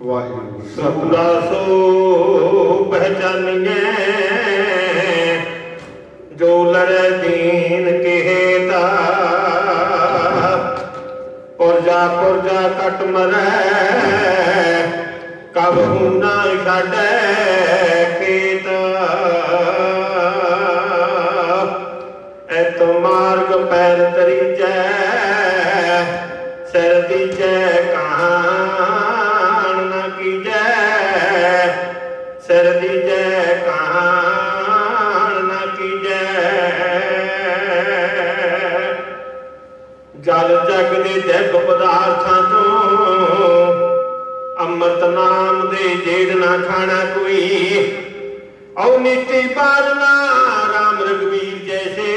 ਵਾਹਿਗੁਰੂ। ਸਤਿ ਸੋ ਪਹਿਚਾਨੀਏ ਜੋ ਲੜੈ ਦੀਨ ਕਿਹੇ ਤਾ। ਪੁਰਜਾ ਪੁਰਜਾ ਕਟ ਮਰੈ, ਕਬ ਨਾ ਛਾੜੈ ਖੇਤ। ਐਤ ਮਾਰਗ ਪੈਰ ਤਰੀਜੈ, ਸਿਰ ਦੀਜੈ ਕਹਾਣ ਦੇ ਜੇੜ ਨਾ ਖਾਣਾ ਕੋਈ। ਔ ਨੀਤੀ ਬਾਰਨਾ ਰਾਮ ਰਗਵੀਰ ਜੈਸੇ।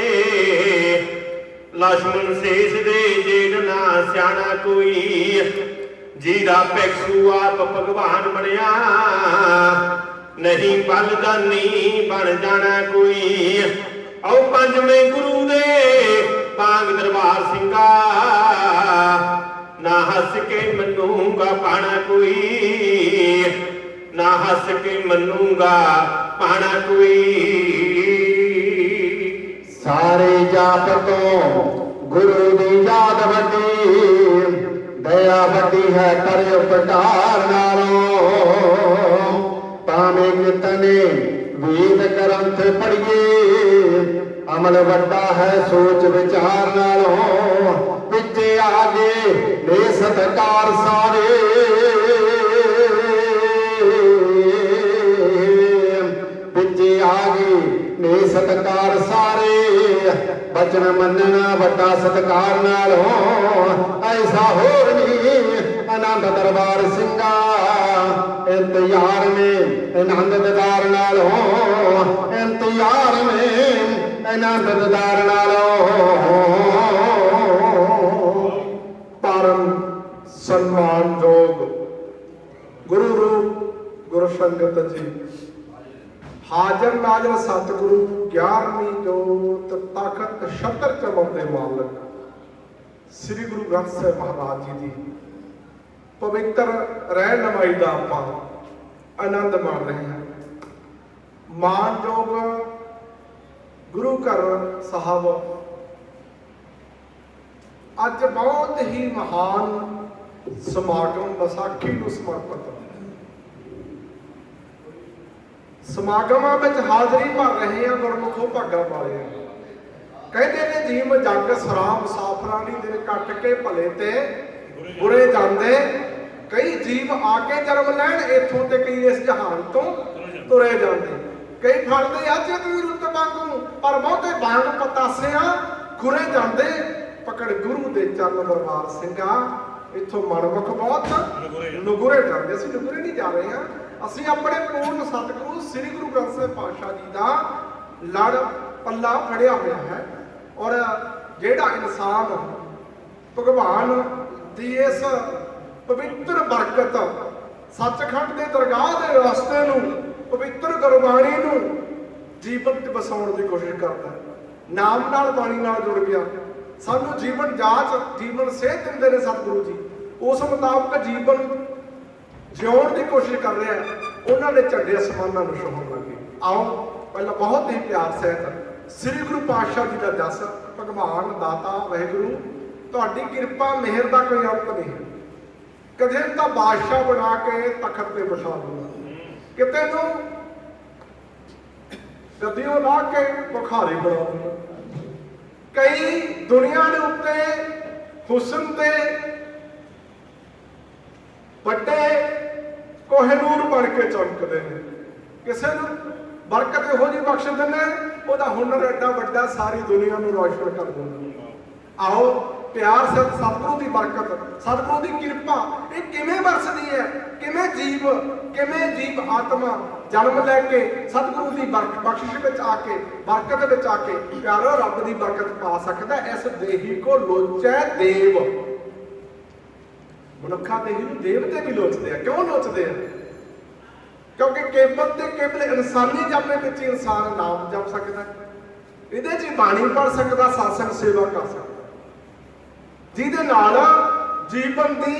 ਲక్ష్మణ ਸੇਸ ਦੇ ਜੇੜ ਨਾ ਸਿਆਣਾ ਕੋਈ। ਜੀਰਾ ਪੈਕਸੂ ਆਪ ਭਗਵਾਨ ਬਣਿਆ। ਨਹੀਂ ਬਲ ਜਾਨੀ ਬਣ ਜਾਣਾ ਕੋਈ। ਔ ਪੰਜਵੇਂ ਗੁਰੂ ਦੇ ਬਾਗ ਦਰਬਾਰ ਸਿੰਘਾ। ਨਾ ਹੱਸ ਕੇ ਮੰਨੂਗਾ ਪਾਣਾ ਕੋਈ। ਨਾ ਹੱਸ ਕੇ ਮੰਨੂਗਾ ਪਾਣਾ ਕੋਈ। ਸਾਰੇ ਜਾਤ ਤੋਂ ਗੁਰੂ ਦੀ ਯਾਦ ਵੱਡੀ। ਦਇਆ ਵੱਡੀ ਹੈ ਕਰ ਉਪਕਾਰ ਨਾਲੋਂ। ਭਾਵੇਂ ਕਿਤਨੇ ਵੇਦ ਗ੍ਰੰਥ ਪੜੀਏ ਅਮਲ ਵੱਡਾ ਹੈ ਸੋਚ ਵਿਚਾਰ ਨਾਲੋਂ। ਆਗੇ ਨੇ ਸਤਕਾਰ ਸਾਰੇ। ਵਿੱਚ ਆ ਗਏ ਨੇ ਸਤਕਾਰ ਸਾਰੇ। ਬਚਨ ਮੰਨਣਾ, ਵੱਡਾ ਸਤਕਾਰ ਨਾਲ ਹੋ ਐਸਾ ਹੋਰ ਨਹੀਂ ਆਨੰਦ ਦਰਬਾਰ ਸਿੰਘਾ ਇੰਤਜ਼ਾਰ ਮੇ, ਆਨੰਦ ਦਿਦਾਰ ਨਾਲ ਹੋ ਇੰਤਜ਼ਾਰ ਮੇ, ਆਨੰਦ ਦਿਦਾਰ ਨਾਲ ਹੋ ਪਰਮ ਸਨਮਾਨਯੋਗ ਗੁਰੂ ਰੂਪ ਗੁਰੂ ਸੰਗਤ ਜੀ। ਹਾਜ਼ਰ ਨਾਜ਼ਰ ਸਤਿਗੁਰੂ 11ਵੀਂ ਜੋਤ ਤਖਤ ਛਤਰ ਚਮਨ ਦੇ ਮਾਲਕ ਸ੍ਰੀ ਗੁਰੂ ਗ੍ਰੰਥ ਸਾਹਿਬ ਮਹਾਰਾਜ ਜੀ ਦੀ ਪਵਿੱਤਰ ਰਹਿ ਦਾ ਆਪਾਂ ਆਨੰਦ ਮਾਣ ਰਹੇ ਹਾਂ। ਮਾਨਯੋਗ ਗੁਰੂ ਘਰ ਸਾਹਿਬ ਅੱਜ ਬਹੁਤ ਹੀ ਮਹਾਨ ਸਮਾਗਮ ਵਿਸਾਖੀ ਨੂੰ ਸਮਰਪਿਤ ਸਮਾਗਮਾਂ ਵਿੱਚ ਹਾਜ਼ਰੀ ਭਰ ਰਹੇ ਆ ਗੁਰਮੁਖੋ ਭਾਗਾ ਵਾਲੇ ਕਹਿੰਦੇ ਨੇ, ਜੀਮ ਜੱਗ ਸਰਾਮ ਸਾਫਰਾਨੀ ਦਿਨ ਕੱਟ ਕੇ ਭਲੇ ਤੇ ਬੁਰੇ ਜਾਂਦੇ। ਕਈ ਜੀਵ ਆ ਕੇ ਜਨਮ ਲੈਣ, ਇੱਥੋਂ ਤੇ ਕਈ ਇਸ ਜਹਾਨ ਤੋਂ ਤੁਰੇ ਜਾਂਦੇ। ਕਈ ਫੜਦੇ ਅੱਜ ਵੀ ਰੁੱਤ ਵਾਂਗੂ, ਪਰ ਬਹੁਤੇ ਬਾਣ ਪਤਾਸਿਆਂ ਖੁਰੇ ਜਾਂਦੇ। ਪਕੜ ਗੁਰੂ ਦੇ ਚਰਨ ਦਰਬਾਰ ਸਿੰਘਾ। ਇੱਥੋਂ ਮਨਮੁਖ ਬਹੁਤ। ਨਗੁਰੇ ਜਾਂਦੇ ਅਸੀਂ, ਨਗੁਰੇ ਨਹੀਂ ਜਾ ਰਹੇ ਹਾਂ। ਅਸੀਂ ਆਪਣੇ ਪੂਰਨ ਸਤਿਗੁਰੂ ਸ੍ਰੀ ਗੁਰੂ ਗ੍ਰੰਥ ਸਾਹਿਬ ਪਾਤਸ਼ਾਹ ਜੀ ਦਾ ਲੜ ਪੱਲਾ ਫੜਿਆ ਹੋਇਆ ਹੈ। ਔਰ ਜਿਹੜਾ ਇਨਸਾਨ ਭਗਵਾਨ ਦੀ ਇਸ ਪਵਿੱਤਰ ਬਰਕਤ ਸੱਚਖੰਡ ਦੇ ਦਰਗਾਹ ਦੇ ਰਸਤੇ ਨੂੰ, ਪਵਿੱਤਰ ਗੁਰਬਾਣੀ ਨੂੰ ਜੀਵਨ ਵਿੱਚ ਵਸਾਉਣ ਦੀ ਕੋਸ਼ਿਸ਼ ਕਰਦਾ ਨਾਮ ਨਾਲ, ਬਾਣੀ ਨਾਲ ਜੁੜ ਗਿਆ। ਸਾਨੂੰ ਜੀਵਨ ਜਾਚ, ਜੀਵਨ ਸੇਧ ਦਿੰਦੇ ਨੇ ਸਤਿਗੁਰੂ ਜੀ। ਉਸ ਮੁਤਾਬਕ ਜੀਵਨ ਜਿਉਣ ਦੀ ਕੋਸ਼ਿਸ਼ ਕਰ ਰਿਹਾ ਹੈ। ਉਹਨਾਂ ਦੇ ਝੰਡੇ ਅਸਮਾਨਾਂ ਨੂੰ ਛੋਹਣ ਲੱਗੇ। ਆਓ, ਪਹਿਲਾਂ ਬਹੁਤ ਹੀ ਪਿਆਰ ਸਹਿਤ ਸ੍ਰੀ ਗੁਰੂ ਪਾਤਸ਼ਾਹ ਜੀ ਦਾ ਜਸ, ਭਗਵਾਨ, ਦਾਤਾ, ਵਾਹਿਗੁਰੂ, ਤੁਹਾਡੀ ਕਿਰਪਾ, ਮਿਹਰ ਦਾ ਕੋਈ ਅੰਤ ਨਹੀਂ। ਕਦੇ ਤਾਂ ਬਾਦਸ਼ਾਹ ਬਣਾ ਕੇ ਤਖਤ ਤੇ ਬਿਠਾ ਦੂੰਗਾ ਕਿਤੇ ਨੂੰ ਗੱਦੀਆਂ ਲਾ ਕੇ ਬੁਖਾਰੀ ਬਣਾ ਦੂੰਗਾ ਕਈ ਦੁਨੀਆ ਦੇ ਉੱਤੇ ਹੁਸਨ ਤੇ ਵੱਡੇ ਕੋਹਿਨੂਰ ਬਣ ਕੇ ਚਮਕਦੇ ਨੇ। ਕਿਸੇ ਨੂੰ ਬਰਕਤ ਇਹੋ ਜਿਹੀ ਬਖਸ਼ ਦਿੰਦੇ ਉਹਦਾ ਹੁਨਰ ਐਡਾ ਵੱਡਾ ਸਾਰੀ ਦੁਨੀਆ ਨੂੰ ਰੌਸ਼ਨ ਕਰ ਦਿੰਦਾ ਆਓ ਪਿਆਰ ਸਿਰ ਸਤਿਗੁਰੂ ਦੀ ਬਰਕਤ, ਸਤਿਗੁਰੂ ਦੀ ਕਿਰਪਾ। ਇਹ ਕਿਵੇਂ ਵਰਸਦੀ ਹੈ? ਕਿਵੇਂ ਜੀਵ ਕਿਵੇਂ ਜੀਵ ਆਤਮਾ ਜਨਮ ਲੈ ਕੇ ਸਤਿਗੁਰੂ ਦੀ ਬਰਕ, ਬਖਸ਼ਿਸ਼ ਵਿੱਚ ਆ ਕੇ, ਬਰਕਤ ਵਿੱਚ ਆ ਕੇ ਪਿਆਰੋ ਰੱਬ ਦੀ ਬਰਕਤ ਪਾ ਸਕਦਾ ਇਸ ਦੇਹੀ ਕੋ ਲੋਚੈ ਦੇਵ। ਮਨੁੱਖਾਂ ਦੇਹੀ ਨੂੰ ਦੇਵਤੇ ਵੀ ਲੋਚਦੇ ਆ। ਕਿਉਂ ਲੋਚਦੇ ਆ? ਕਿਉਂਕਿ ਕੇਵਲ ਤੇ ਕੇਵਲ ਇਨਸਾਨੀ ਜਪੇ ਵਿੱਚ ਇਨਸਾਨ ਨਾਮ ਜਪ ਸਕਦਾ ਇਹਦੇ 'ਚ ਬਾਣੀ ਪੜ ਸਕਦਾ ਸਾਸਨ ਸੇਵਾ ਕਰ ਸਕਦਾ। ਜਿਹਦੇ ਨਾਲ ਜੀਵਨ ਦੀ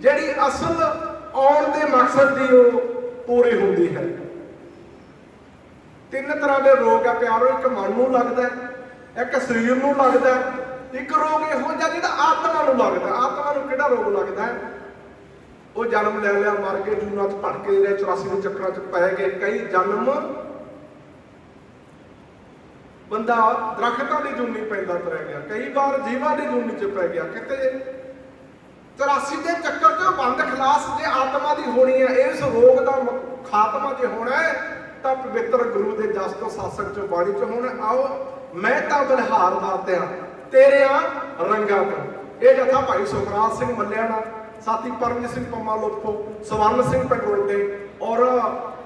ਜਿਹੜੀ ਅਸਲ ਆਉਣ ਦੇ ਮਕਸਦ ਦੀ ਉਹ ਪੂਰੀ ਹੁੰਦੀ ਹੈ। ਤਿੰਨ ਤਰ੍ਹਾਂ ਦੇ ਰੋਗ ਆ ਪਿਆਰੋ, ਇੱਕ ਮਨ ਨੂੰ ਲੱਗਦਾ ਇੱਕ ਸਰੀਰ ਨੂੰ ਲੱਗਦਾ ਇੱਕ ਰੋਗ ਇਹੋ ਜਿਹਾ ਜਿਹੜਾ ਆਤਮਾ ਨੂੰ ਲੱਗਦਾ ਆਤਮਾ ਨੂੰ ਕਿਹੜਾ ਰੋਗ ਲੱਗਦਾ ਉਹ ਜਨਮ ਲੈ ਲਿਆ, ਮਰ ਕੇ ਜੂਨਾਂ 'ਚ ਭਟਕੇ ਰਹੇ 84 ਦੇ ਚੱਕਰਾਂ 'ਚ ਪੈ ਗਏ, ਕਈ ਜਨਮ ਬੰਦਾ ਦਰਖਤਾਂ ਦੀ ਜੂਨੀ ਪੈਂਦਾ ਤੁਰਿਆ ਗਿਆ, ਕਈ ਵਾਰ ਜੀਵਾਂ ਦੀ ਜੂਨੀ 'ਚ ਪੈ ਗਿਆ, ਕਿਤੇ 84 ਦੇ ਚੱਕਰ 'ਚੋਂ ਬੰਦ ਖਲਾਸ ਜੇ ਆਤਮਾ ਦੀ ਹੋਣੀ ਹੈ, ਇਸ ਰੋਗ ਦਾ ਖਾਤਮਾ ਜੇ ਹੋਣਾ ਹੈ, ਤਾਂ ਪਵਿੱਤਰ ਗੁਰੂ ਦੇ ਜਸ ਤੋਂ ਸਾਸਕ 'ਚੋਂ ਬਾਣੀ 'ਚ ਹੋਣਾ, ਆਓ ਮੈਂ ਤਾਂ ਬਲਹਾਰ ਦਾਤਿਆ ਤੇਰਿਆਂ ਰੰਗਾਂ ਤੋਂ। ਇਹ ਜਥਾ ਭਾਈ ਸੁਖਰਾਜ ਸਿੰਘ ਮੱਲਿਆ ਮੱਲਿਆਣਾ ਸਾਥੀ ਪਰਮਜੀਤ ਸਿੰਘ ਪੰਮਾ ਲੋਥੋ, ਸਵਰਨ ਸਿੰਘ ਪੰਗੋਟੇ ਔਰ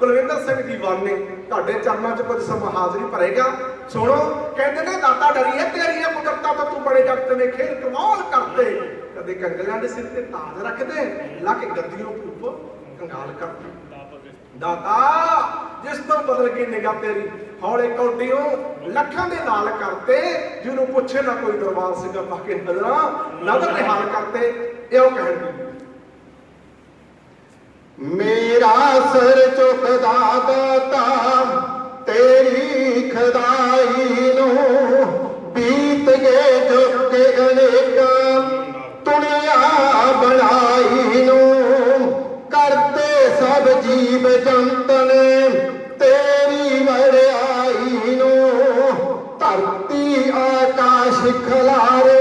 ਕੁਲਵਿੰਦਰ ਸਿੰਘ ਦੀਵਾਨੇ ਤੁਹਾਡੇ ਚਰਨਾਂ 'ਚ ਕੁਝ ਸਮਾਂ ਹਾਜ਼ਰੀ ਭਰੇਗਾ। ਸੁਣੋ, ਕਹਿੰਦੇ ਨੇ, ਦਾਤਾ ਡਰੀਏ ਤੇਰੀਆਂ ਕੁਦਰਤਾਂ ਤੋਂ ਤੂੰ ਬੜੇ ਜਗਤ ਨੇ ਖੇਲ ਕਮਾਲ ਕਰਤੇ। ਕਦੇ ਕੰਗਲਿਆਂ ਦੇ ਸਿਰ ਤੇ ਤਾਜ ਰੱਖਦੇ, ਲਾ ਕੇ ਗੱਦੀਆਂ ਭੂਪ ਕੰਗਾਲ ਕਰਦੇ। ਦਾਤਾ, ਜਿਸ ਤੋਂ ਬਦਲ ਕੇ ਨਿਗਾਹ ਤੇਰੀ, ਹੌਲੇ ਕੌਡੀਓ ਲੱਖਾਂ ਦੇ ਨਾਲ ਕਰਤੇ, ਜਿਹਨੂੰ ਪੁੱਛੇ ਨਾ ਕੋਈ ਦਰਬਾਰ ਸਿੰਘਾ ਬਾਕੀ ਨਜ਼ਰਾਂ ਨਦਰ ਦੇ ਹਾਲ ਕਰਤੇ, ਇਹ ਉਹ ਕਹਿਣਗੇ ਮੇਰਾ ਸਰ ਝੁਕਦਾ ਦਾਤਾ, ਤੇਰੀ ਖਦਾਈ ਨੂੰ ਬੀਤ ਗਏ ਝੁਕ ਅਨੇਕਾਂ ਦੁਨੀਆ ਬਣਾਈ ਨੂੰ। ਕਰਦੇ ਸਭ ਜੀਵ ਜੰਤਨ ਨੇ ਤੇਰੀ ਵੜਾਈ ਨੂੰ। ਧਰਤੀ ਆਕਾਸ਼ ਖਲਾਰੇ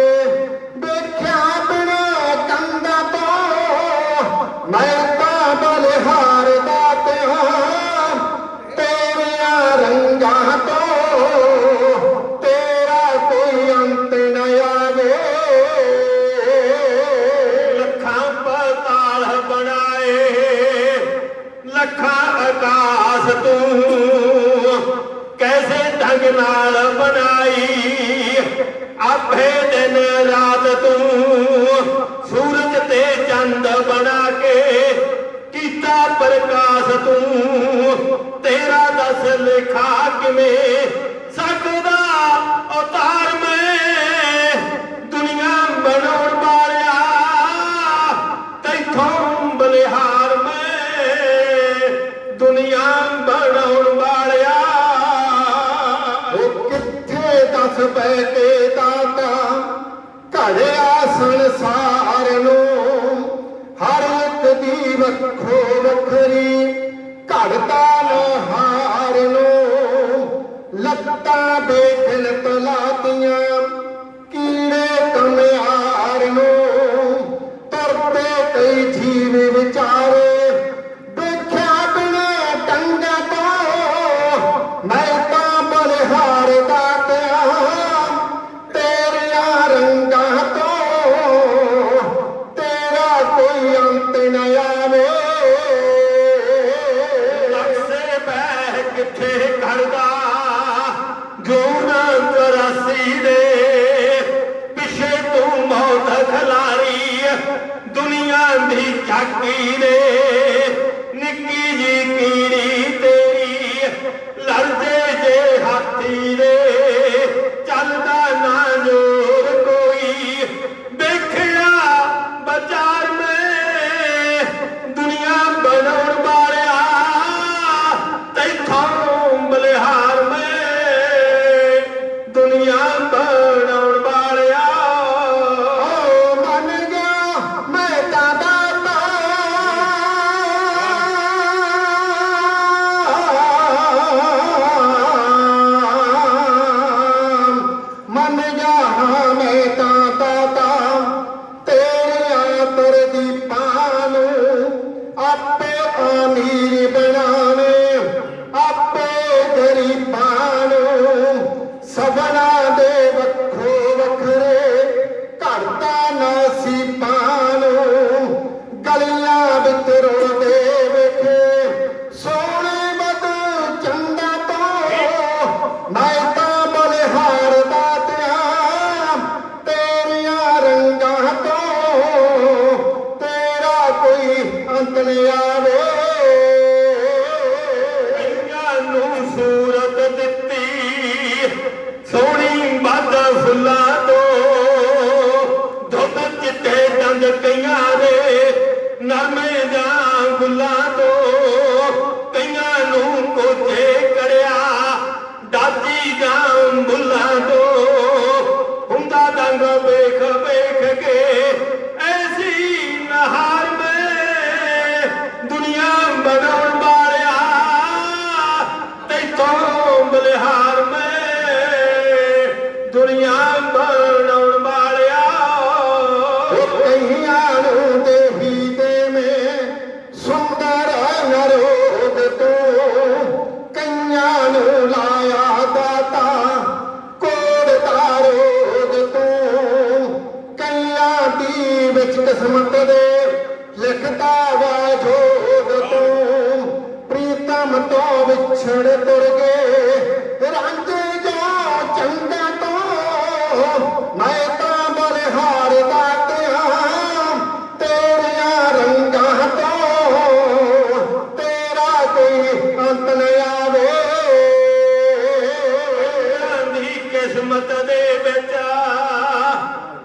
ਕੈਸੇ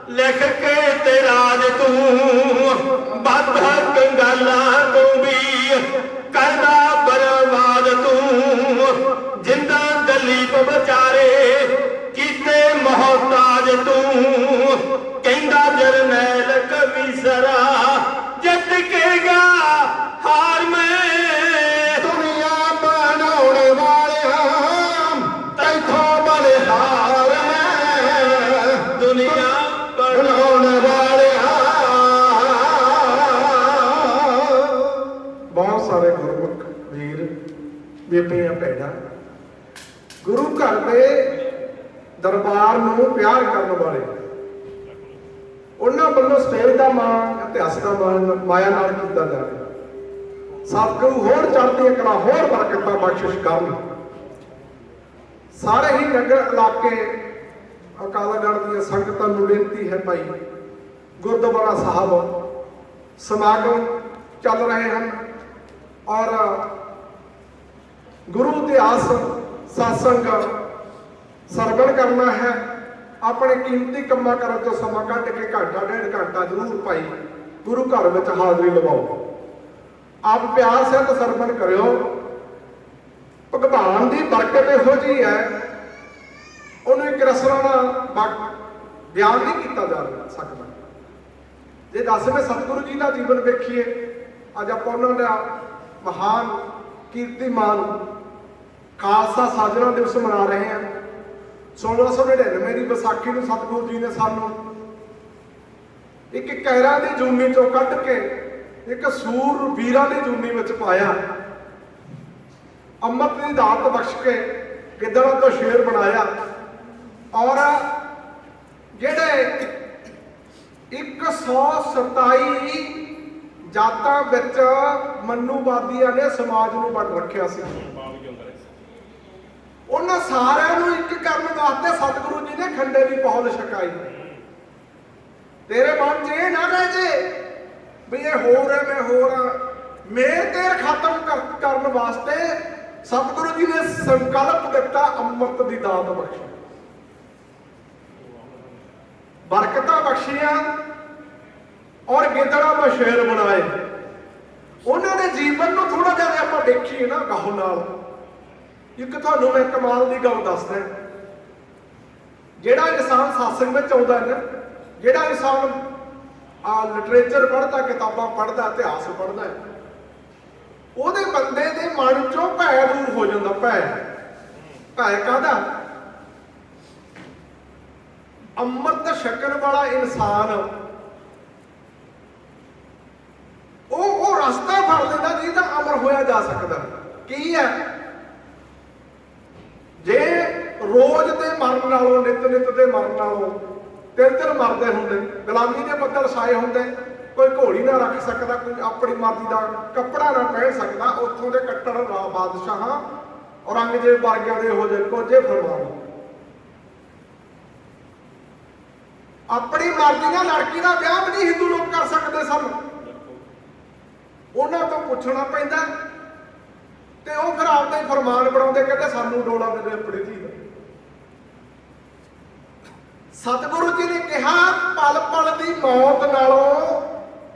ਲਿਖ ਕੇ ਤੇ ਰਾਜ ਤੂੰ ਬੱਧ ਕੰਗਾਲਾਂ ਤੂੰ ਵੀ ਕਰਦਾ ਬਰਬਾਦ ਤੂੰ। ਜਿੰਦਾ ਦਲੀਪ ਵਿਚਾਰੇ ਕੀਤੇ ਮਹਤਾਜ ਤੂੰ। ਕਹਿੰਦਾ ਜਰਨੈਲ ਕਵੀ ਸਰਾ ਜਿੱਤ ਕੇ ਗਾ ਹਾਰ ਮੈਂ। ਘਰ ਦੇ ਦਰਬਾਰ ਨੂੰ ਪਿਆਰ ਕਰਨ ਵਾਲੇ। ਉਹਨਾਂ ਵੱਲੋਂ ਸਟੇਜ ਦਾ ਮਾਣ, ਇਤਿਹਾਸ ਦਾ ਮਾਣ, ਮਾਇਆ ਨਾਲ ਕੀਤਾ ਜਾਵੇ ਸਤਿਗੁਰੂ ਹੋਰ ਚੜ੍ਹਦੀ ਕਲਾ, ਹੋਰ ਬਰਕਤਾਂ ਬਖਸ਼ਿਸ਼ ਕਰਨ। ਸਾਰੇ ਹੀ ਨਗਰ ਇਲਾਕੇ, ਅਕਾਲਗੜ੍ਹ ਦੀਆਂ ਸੰਗਤਾਂ ਨੂੰ ਬੇਨਤੀ ਹੈ ਭਾਈ, ਗੁਰਦੁਆਰਾ ਸਾਹਿਬ ਸਮਾਗਮ ਚੱਲ ਰਹੇ ਹਨ ਔਰ ਗੁਰੂ ਇਤਿਹਾਸ satsang ਸਰਵਣ ਕਰਨਾ ਹੈ। ਆਪਣੇ ਕੀਮਤੀ ਕੰਮਾਂ ਕਰਨ ਤੋਂ ਸਮਾਂ ਕੱਢ ਕੇ ਘੰਟਾ ਡੇਢ ਘੰਟਾ ਜ਼ਰੂਰ ਭਾਈ ਗੁਰੂ ਘਰ ਵਿੱਚ ਹਾਜ਼ਰੀ ਲਵਾਓ। ਆਪ ਪਿਆਰ ਸਹਿਤ ਸਰਵਣ ਕਰਿਓ। ਭਗਵਾਨ ਦੀ ਬਰਕਤ ਇਹੋ ਜੀ ਹੈ। ਉਹਨੂੰ ਇੱਕ ਰਸਨਾ ਨਾਲ ਬਿਆਨ ਨਹੀਂ ਕੀਤਾ ਜਾ ਸਕਦਾ। ਜੇ ਦਸਵੇਂ ਸਤਿਗੁਰੂ ਜੀ ਦਾ ਜੀਵਨ ਵੇਖੀਏ, ਅੱਜ ਆਪਾਂ ਉਹਨਾਂ ਦਾ ਮਹਾਨ ਕੀਰਤੀਮਾਨ ਖਾਲਸਾ ਸਾਜਣਾ ਦਿਵਸ ਮਨਾ ਰਹੇ ਹਾਂ। 1699 ਦੀ ਵਿਸਾਖੀ ਨੂੰ ਸਤਿਗੁਰੂ ਜੀ ਨੇ ਸਾਨੂੰ ਇੱਕ ਕਹਿਰਾਂ ਦੀ ਜੂਨੀ ਚੋਂ ਕੱਢ ਕੇ ਇੱਕ ਸੂਰ ਵੀਰਾਂ ਦੀ ਜੂਨੀ ਵਿੱਚ ਪਾਇਆ। ਅੰਮ੍ਰਿਤ ਦੀ ਦਾਤ ਬਖਸ਼ ਕੇ ਗਿੱਦੜਾਂ ਤੋਂ ਸ਼ੇਰ ਬਣਾਇਆ। ਔਰ ਜਿਹੜੇ 127 ਜਾਤਾਂ ਵਿੱਚ ਮਨੁਵਾਦੀਆਂ ਨੇ ਸਮਾਜ ਨੂੰ ਵੰਡ ਰੱਖਿਆ ਸੀ। ਉਹਨਾਂ ਸਾਰਿਆਂ ਨੂੰ ਇੱਕ ਕਰਨ ਵਾਸਤੇ ਸਤਿਗੁਰੂ ਜੀ ਨੇ ਖੰਡੇ ਦੀ ਪਹੁਲ ਛਕਾਈ। ਤੇਰੇ ਮਨ 'ਚ ਇਹ ਨਾ ਰਹਿ ਜੇ ਵੀ ਇਹ ਹੋਰ ਹੈ, ਮੈਂ ਹੋਰ ਹਾਂ। ਮੇਰ ਤੇਰ ਖਤਮ ਕਰਨ ਵਾਸਤੇ ਸਤਿਗੁਰੂ ਜੀ ਨੇ ਸੰਕਲਪ ਦਿੱਤਾ, ਅੰਮ੍ਰਿਤ ਦੀ ਦਾਤ ਬਖਸ਼ੀ। ਬਰਕਤਾਂ ਬਖਸ਼ੀਆਂ ਔਰ ਗਿੱਦੜਾ ਦਾ ਬਣਾਏ। ਉਹਨਾਂ ਦੇ ਜੀਵਨ ਨੂੰ ਥੋੜਾ ਜਿਹਾ ਆਪਾਂ ਦੇਖੀਏ ਨਾ ਗਾਹ ਨਾਲ। ਇੱਕ ਤੁਹਾਨੂੰ ਮੈਂ ਕਮਾਲ ਦੀ ਗੱਲ ਦੱਸਦਾ ਜਿਹੜਾ ਇਨਸਾਨ ਸਾਸੰਗ ਵਿੱਚ ਆਉਂਦਾ ਹੈ ਨਾ, ਜਿਹੜਾ ਇਨਸਾਨ, ਆ ਲਿਟਰੇਚਰ ਪੜ੍ਹਦਾ, ਕਿਤਾਬਾਂ ਪੜ੍ਹਦਾ, ਇਤਿਹਾਸ ਪੜ੍ਹਦਾ ਉਹਦੇ ਬੰਦੇ ਦੇ ਮਨ ਚੋਂ ਭੈ ਦੂਰ ਹੋ ਜਾਂਦਾ, ਭੈ। ਭੈ ਕਾਹਦਾ? ਅੰਮ੍ਰਿਤ ਛਕਣ ਵਾਲਾ ਇਨਸਾਨ, ਉਹ ਉਹ ਰਸਤਾ ਫੜ ਲੈਂਦਾ ਜਿਹਦਾ ਅਮਰ ਹੋਇਆ ਜਾ ਸਕਦਾ। ਕੀ ਹੈ ਜੇ ਰੋਜ਼ ਦੇ ਮਰਨ ਨਾਲੋਂ, ਨਿਤ ਨਿਤ ਦੇ ਮਰਨ ਨਾਲੋਂ ਤਿੰਨ ਤਿੰਨ ਮਰਦੇ ਹੁੰਦੇ। ਗੁਲਾਮੀ ਦੇ ਬੱਦਲ ਛਾਏ ਹੁੰਦੇ। ਕੋਈ ਘੋੜੀ ਨਾ ਰੱਖ ਸਕਦਾ, ਕੋਈ ਆਪਣੀ ਮਰਜ਼ੀ ਦਾ ਕੱਪੜਾ ਨਾ ਪਹਿਨ ਸਕਦਾ। ਉੱਥੋਂ ਦੇ ਕੱਟੜ ਰਾ ਬਾਦਸ਼ਾਹਾਂ, ਔਰੰਗਜ਼ੇਬ ਵਰਗਿਆਂ ਦੇ ਹੋ ਜੇ ਕੋਝੇ ਫਰਮਾਨ। ਆਪਣੀ ਮਰਜ਼ੀ ਨਾਲ ਲੜਕੀ ਦਾ ਵਿਆਹ ਵੀ ਨਹੀਂ ਹਿੰਦੂ ਲੋਕ ਕਰ ਸਕਦੇ ਸਨ। ਉਹਨਾਂ ਤੋਂ ਪੁੱਛਣਾ ਪੈਂਦਾ। ਤੇ ਉਹ ਫਿਰ ਆਪਦਾ ਹੀ ਫਰਮਾਨ ਬਣਾਉਂਦੇ, ਕਹਿੰਦੇ ਸਾਨੂੰ ਡੋਲਾ ਦੇ ਦੇ ਆਪਣੀ ਧੀ ਦਾ। ਸਤਿਗੁਰੂ ਜੀ ਨੇ ਕਿਹਾ, ਪਲ ਪਲ ਦੀ ਮੌਤ ਨਾਲੋਂ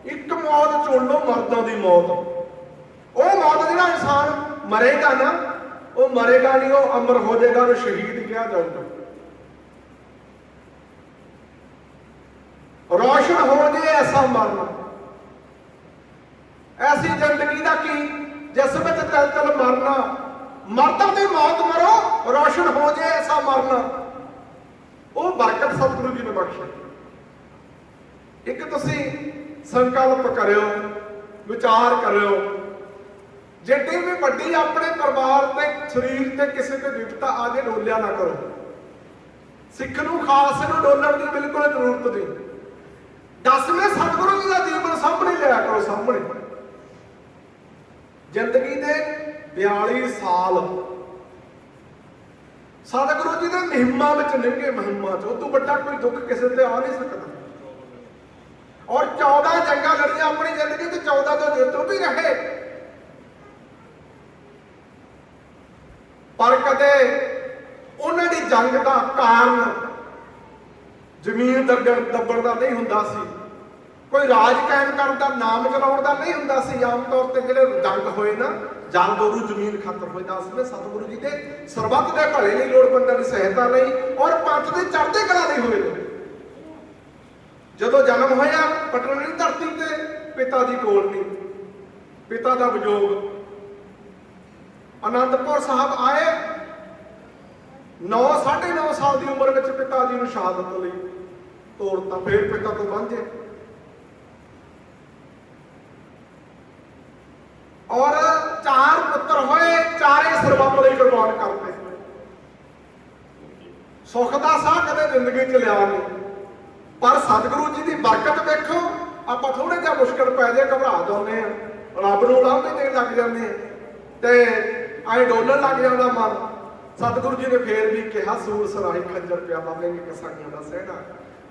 ਇੱਕ ਮੌਤ ਚੁਣ ਲਓ, ਮਰਦਾਂ ਦੀ ਮੌਤ। ਉਹ ਮੌਤ ਜਿਹੜਾ ਇਨਸਾਨ ਮਰੇਗਾ ਨਾ, ਉਹ ਮਰੇਗਾ ਨਹੀਂ, ਉਹ ਅਮਰ ਹੋ ਜਾਏਗਾ ਉਹ ਸ਼ਹੀਦ ਕਿਹਾ ਜਾਊਗਾ। ਰੋਸ਼ਨ ਹੋ ਜੇ ਐਸਾ ਮਰਨਾ ਐਸੀ ਜ਼ਿੰਦਗੀ ਦਾ ਕੀ? ਜਿਸ ਵਿੱਚ ਤਲ ਤਲ ਮਰਨਾ। ਮਰਦਾਂ ਦੀ ਮੌਤ ਮਰੋ, ਰੋਸ਼ਨ ਹੋ ਜੇ ਐਸਾ ਮਰਨਾ। ਉਹ ਬਰਕਤ ਸਤਿਗੁਰੂ ਜੀ ਨੇ ਬਖਸ਼ੀ। ਇੱਕ ਤੁਸੀਂ ਸੰਕਲਪ ਕਰਿਓ, ਵਿਚਾਰ ਕਰਿਓ। ਜਿੱਡੀ ਵੀ ਵੱਡੀ ਆਪਣੇ ਪਰਿਵਾਰ ਤੇ, ਸਰੀਰ ਤੇ ਕਿਸੇ ਤੇ ਵਿਪਤਾ ਆ ਜੇ ਡੋਲਿਆ ਨਾ ਕਰੋ। ਸਿੱਖ ਨੂੰ ਖਾਸ ਨੂੰ ਡੋਲਣ ਦੀ ਬਿਲਕੁਲ ਜ਼ਰੂਰਤ ਨਹੀਂ। ਦਸਵੇਂ ਸਤਿਗੁਰੂ ਜੀ ਦਾ ਜੀਵਨ ਸਾਹਮਣੇ ਲਿਆ ਕਰੋ, ਸਾਹਮਣੇ। ਜ਼ਿੰਦਗੀ ਦੇ 42 ਸਾਲ ਸਤਿਗੁਰੂ ਜੀ ਦੇ ਮਹਿਮਾ ਵਿੱਚ ਲੰਘੇ ਮਹਿਮਾ ਚ। ਉਹ ਤੋਂ ਵੱਡਾ ਕੋਈ ਦੁੱਖ ਕਿਸੇ ਤੇ ਆ ਨਹੀਂ ਸਕਦਾ। ਔਰ 14 ਜੰਗਾਂ ਲੜੀਆਂ ਆਪਣੀ ਜ਼ਿੰਦਗੀ ਤੇ 14 ਤੋਂ ਜਿੱਤੂ ਵੀ ਰਹੇ। ਪਰ ਕਦੇ ਉਹਨਾਂ ਦੀ ਜੰਗ ਦਾ ਕਾਰਨ ਜ਼ਮੀਨ ਦੱਬਣ ਦੱਬਣ ਦਾ ਨਹੀਂ ਹੁੰਦਾ ਸੀ। ਕੋਈ ਰਾਜ ਕਾਇਮ ਕਰਨ ਦਾ, ਨਾਮ ਚਲਾਉਣ ਦਾ ਨਹੀਂ ਹੁੰਦਾ ਸੀ। ਆਮ ਤੌਰ ਤੇ ਜਿਹੜੇ ਜੰਗ ਹੋਏ ਨਾ ਜੰਗ ਦੋਰੂ ਜ਼ਮੀਨ ਖਾਤਰ ਹੋਏ ਦੱਸਦੇ ਸਤਿਗੁਰੂ ਜੀ ਦੇ ਸਰਬੱਤ ਦੇ ਭਲੇ ਲਈ ਲੋੜਵੰਦਾਂ ਦੀ ਸਹਾਇਤਾ ਲਈ ਔਰ ਪੰਥ ਦੇ ਚੜ੍ਹਦੇ ਕਲਾ ਲਈ ਹੋਏ ਨੇ। ਜਦੋਂ ਜਨਮ ਹੋਇਆ ਪਟਨ ਦੀ ਧਰਤੀ ਤੇ ਪਿਤਾ ਦੀ ਕੋਲ ਨਹੀਂ। ਪਿਤਾ ਦਾ ਵਿਜੋਗ ਅਨੰਦਪੁਰ ਸਾਹਿਬ ਆਏ। 9 9.5 ਸਾਲ ਦੀ ਉਮਰ ਵਿੱਚ ਪਿਤਾ ਜੀ ਨੂੰ ਸ਼ਹਾਦਤ ਲਈ ਤੋੜਤਾ ਫਿਰ ਪਿਤਾ ਤੋਂ ਵਾਂਝੇ। ਔਰ ਚਾਰ ਪੁੱਤਰ ਹੋਏ, ਚਾਰੇ ਸਰਬੱਤ ਲਈ ਕੁਰਬਾਨ ਕਰਤੇ। ਸੁੱਖ ਦਾ ਸਾਹ ਕਦੇ ਜ਼ਿੰਦਗੀ 'ਚ ਲਿਆ ਨਹੀਂ। ਪਰ ਸਤਿਗੁਰੂ ਜੀ ਦੀ ਬਰਕਤ ਵੇਖੋ, ਆਪਾਂ ਥੋੜੇ ਜਿਹਾ ਮੁਸ਼ਕਲ ਪੈ ਜਾਏ ਘਬਰਾ ਜਾਂਦੇ ਆ ਰੱਬ ਨੂੰ ਲਾਂਭੇ ਦੇਣ ਲੱਗ ਜਾਂਦੇ ਆ ਤੇ ਐ ਡੋਲਣ ਲੱਗ ਜਾਂਦਾ ਮਨ। ਸਤਿਗੁਰੂ ਜੀ ਨੇ ਫੇਰ ਵੀ ਕਿਹਾ, ਸੂਰ ਸਰਾਹੀ ਖੰਜਰ ਪਿਆ ਬਾਬੇਂਗੇ ਕਸਾਈਆਂ ਦਾ ਸਹਿਣਾ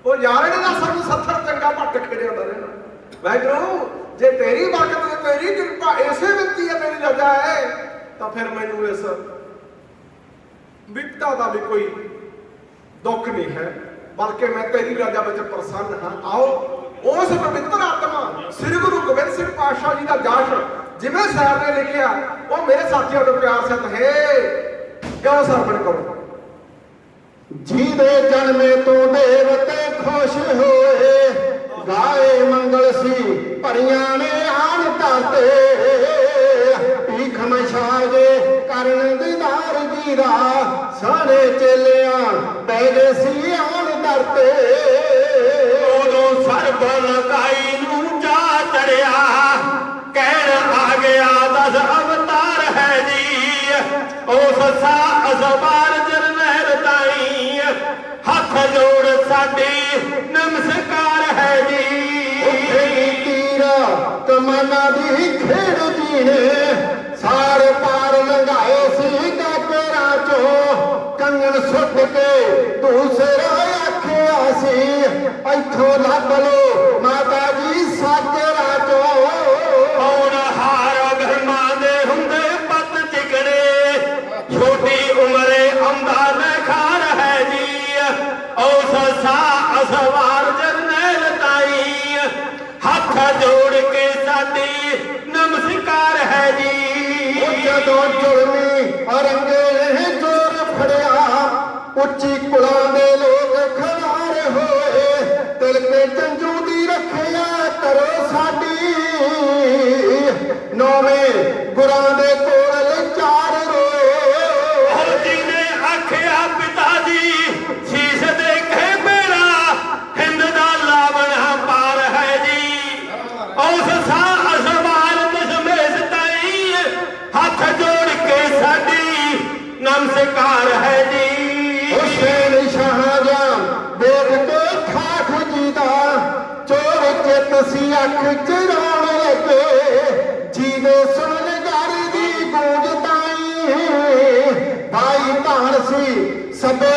ਉਹ ਯਾਰ ਇਹਨੇ ਦਾ ਸਾਨੂੰ ਸੱਥਰ ਚੰਗਾ ਭੱਟ ਖੇਡਿਆ ਹੁੰਦਾ ਰਹਿਣਾ। ਵਾਹਿਗੁਰੂ ਜੇ ਤੇਰੀ ਬਰਕਤ ਤੇ ਤੇਰੀ ਕਿਰਪਾ ਇਸੇ ਵਿੱਚ ਹੀ ਹੈ, ਮੇਰੀ ਰਜਾ ਹੈ, ਤਾਂ ਫਿਰ ਮੈਨੂੰ ਇਸ ਵਿਪਤਾ ਦਾ ਵੀ ਕੋਈ ਦੁੱਖ ਨਹੀਂ ਹੈ, ਬਲਕਿ ਮੈਂ ਤੇਰੀ ਰਾਜਾ ਵਿੱਚ ਪ੍ਰਸੰਨ ਹਾਂ। ਆਓ, ਉਸ ਪਵਿੱਤਰ ਆਤਮਾ, ਸ੍ਰੀ ਗੁਰੂ ਗੋਬਿੰਦ ਸਿੰਘ ਪਾਤਸ਼ਾਹ ਜੀ ਦਾ ਜਾਸ਼ ਜਿਵੇਂ ਸਾਹਿਬ ਨੇ ਲਿਖਿਆ, ਉਹ ਮੇਰੇ ਸਾਥੀਆਂ ਨੂੰ ਪਿਆਰ ਸਤ ਹੈ, ਕਿਉਂ ਸਰਵਣ ਕਰੋ? ਜਿਹਦੇ ਜਨਮੇ ਤੋਂ ਦੇਵਤੇ ਖੁਸ਼ ਹੋਏ ਗਾਏ ਮੰਗਲ ਸੀ, ਭਰੀਆਂ ਨੇ ਆਣ ਧਰਤੇ। ਭੀਖ ਮਛਾਗੇ ਕਰਨ ਦੀਦਾਰ ਜੀਰਾ, ਸਾਰੇ ਚੇਲਿਆਂ ਪੈ ਗਏ ਸੀ ਆਣ ਧਰਤੇ। ਉਦੋਂ ਸਰਬ ਲਕਾਈ ਨੂੰ ਜਾ ਚੜਿਆ, ਕਹਿਣ ਆ ਗਿਆ, ਦਸ ਅਵਤਾਰ ਹੈ ਜੀ। ਉਸ ਸਾ ਅਜ਼ਬਾਰ ਜਰਨੈਲ ਤਾਈ ਹੱਥ ਸਾਡੀ ਨਮਸਕਾਰ ਹੈ ਜੀ। ਵੀ ਤੀਰ ਕਮਾਨਾਂ ਦੀ ਖੇਡ ਜੀ ਨੇ ਸਾਰ ਪਾਰ ਲੰਘਾਏ ਸੀ ਕਾਕਰਾਂ ਚੋਂ। ਕੰਗਣ ਸੁੱਟ ਕੇ ਦੂਸਰਾ ਆਖਿਆ ਸੀ, ਇੱਥੋਂ ਲੱਭ ਲੋ ਮਾਤਾ ਜੀ ਸਾਜਰਾ ਹੱਥ ਜੋੜ ਕੇ ਸਾਡੀ ਨਮਸਕਾਰ ਹੈ ਉਹ ਜੀ ਜਦੋਂ ਜੁਲਮੀ ਅਰੰਗੇ ਨੇ ਜੋਰ ਫੜਿਆ, ਉੱਚੀ ਕੁਲਾਂ ਦੇ ਲੋਕ ਖਲਾਰ ਹੋਏ ਤਿਲ ਕੇ ਜੰਜੂ ਦੀ ਰੱਖਿਆ ਕਰੋ ਸਾਡੀ। ਨੌਵੇਂ ਗੁਰਾਂ ਦੇ ਚੋਰ ਚਿੱਤ ਸੀ ਅੱਖ ਚਰਾਉਣ ਲੱਗੇ। ਜੀਵੇ ਸੁਣ ਘਰ ਦੀ ਗੂੰਜ ਤਾਈ। ਭਾਈ ਭਾਣ ਸੀ ਸਭੇ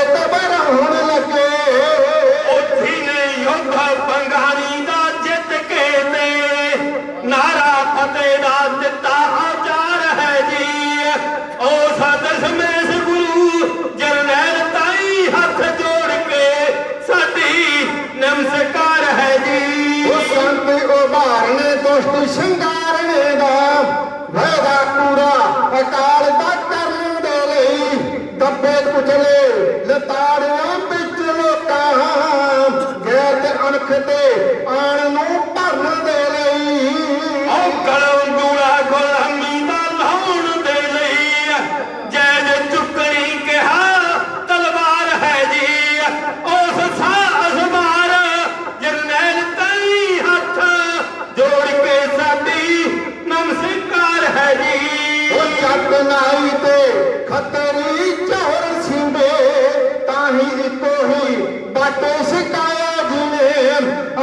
생각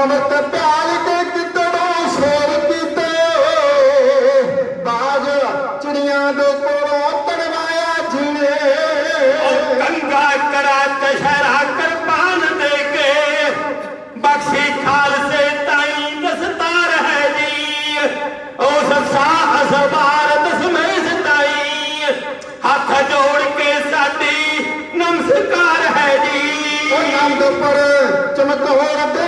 ਅਮਰਤ ਪਿਆਲ ਕੇ ਕਿਤੜੋਂ ਸ਼ੇਰ ਕੀਤੇ ਬਾਜ ਚਿੜੀਆਂ ਦੇ ਕੋਲੋਂ ਤੜਵਾਇਆ ਜਿਨੇ ਉਹ ਕੰਗਾ ਕੜਾ ਕਸ਼ਹਿਰਾ ਕਿਰਪਾਨ ਦੇ ਕੇ ਬਖਸ਼ੀ ਖਾਲਸੇ ਤਾਈ ਦਸਤਾਰ ਹੈ ਜੀ। ਉਸ ਸਾਹ ਅਸਬਾਰ ਦਸਵੇਂ ਸਤਾਈ ਹੱਥ ਜੋੜ ਕੇ ਸਾਡੀ ਨਮਸਕਾਰ ਹੈ ਜੀ। ਉਹ ਆਨੰਦਪੁਰ ਚਮਕੌਰ ਦੇ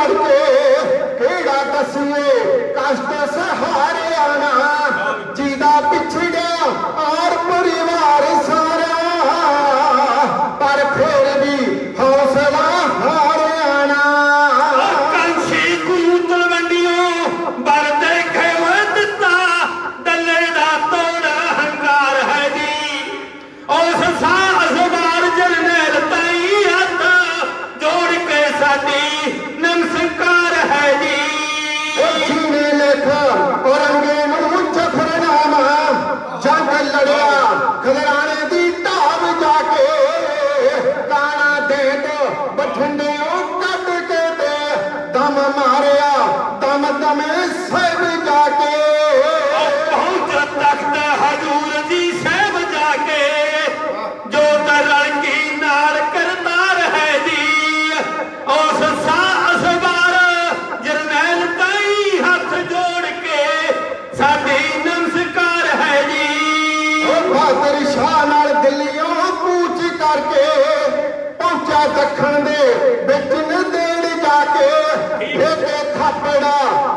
ਜੰਗ ਲੜਕੇ ਕਿਹੜਾ ਦਸੀਏ? ਕਸ਼ਟ ਸਹਾਰੇ ਆਣਾ ਜਿਹਦਾ ਪਿਛੜਿਆ ਔਰ ਪਰਿਵਾਰ ਕੂਚ ਕਰਕੇ ਪਹੁੰਚਾ ਦੱਖਣ ਦੇ ਵਿੱਚ ਨਦੇੜ ਜਾ ਕੇ ਫੇਕੇ ਥਾਪੜਾ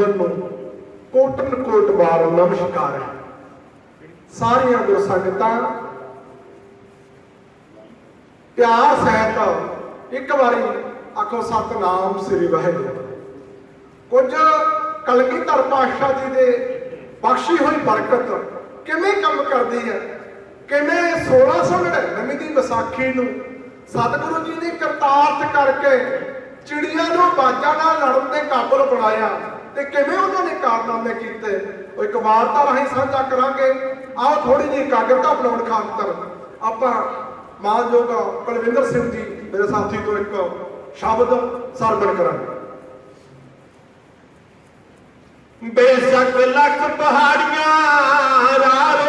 ਜੀਵਨ ਨੂੰ ਕੋਟਨ ਕੋਟ ਵਾਰ ਨਮਸਕਾਰ ਹੈ। ਸਾਰੀਆਂ ਗੁਰ ਸੰਗਤਾਂ ਪਿਆਰ ਸਹਿਤ ਇੱਕ ਵਾਰੀ ਆਖੋ ਸਤਨਾਮ ਸ੍ਰੀ ਵਾਹਿਗੁਰੂ। ਕੁਝ ਕਲਗੀਧਰ ਪਾਤਸ਼ਾਹ ਜੀ ਦੇ ਬਖਸ਼ੀ ਹੋਈ ਬਰਕਤ ਕਿਵੇਂ ਕੰਮ ਕਰਦੀ ਹੈ? ਕਿਵੇਂ 1699 ਦੀ ਵਿਸਾਖੀ ਨੂੰ ਸਤਿਗੁਰੂ ਜੀ ਨੇ ਕਰਤਾਰਥ ਕਰਕੇ ਚਿੜੀਆਂ ਨੂੰ ਬਾਜਾਂ ਨਾਲ ਲੜਨ ਦੇ ਕਾਬਲ ਬਣਾਇਆ? ਤੇ ਕਿਵੇਂ ਉਹਨਾਂ ਨੇ ਕਾਰਨਾਮੇ ਕੀਤੇ? ਉਹ ਇੱਕ ਵਾਰਤਾ ਰਾਹੀਂ ਸਾਂਝਾ ਕਰਾਂਗੇ। ਆਓ ਥੋੜੀ ਜਿਹੀ ਇਕਾਗਰਤਾ ਬਣਾਉਣ ਖਾਤਰ ਆਪਾਂ ਮਾਨਯੋਗ ਕੁਲਵਿੰਦਰ ਸਿੰਘ ਜੀ, ਮੇਰੇ ਸਾਥੀ ਤੋਂ ਇੱਕ ਸ਼ਬਦ ਸਰਵਣ ਕਰਾਂਗੇ। ਬੇਸ਼ੱਕ ਲੱਖ ਪਹਾੜੀਆਂ ਰਾਰੋ